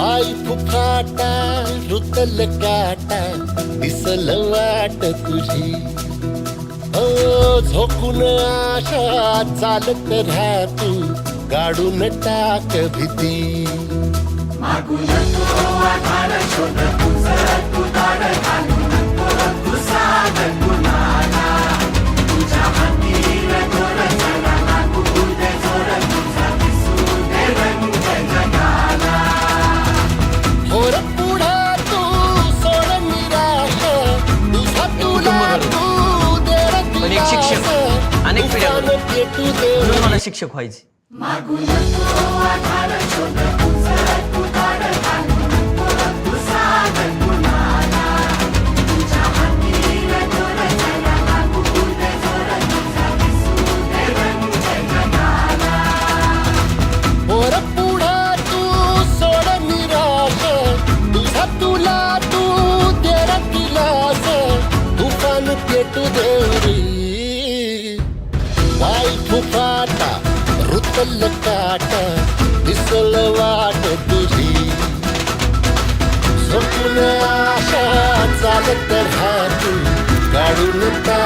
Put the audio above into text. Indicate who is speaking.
Speaker 1: पाय फुफाटा रुतल काटा दिसल वाट तुझी. ओ झोकून आशा चालत राहा तू गाडून टाक भीती. होर
Speaker 2: मला शिक्षक व्हायचे.
Speaker 1: होर पुढा तू सोड निराश तुझा तुला तू दे रे दिलास तुफान पेटू दे रे वाय दिसल ताट दिसल वाट तुझी. स्वप्न आशा चालत राहा काढून टाक.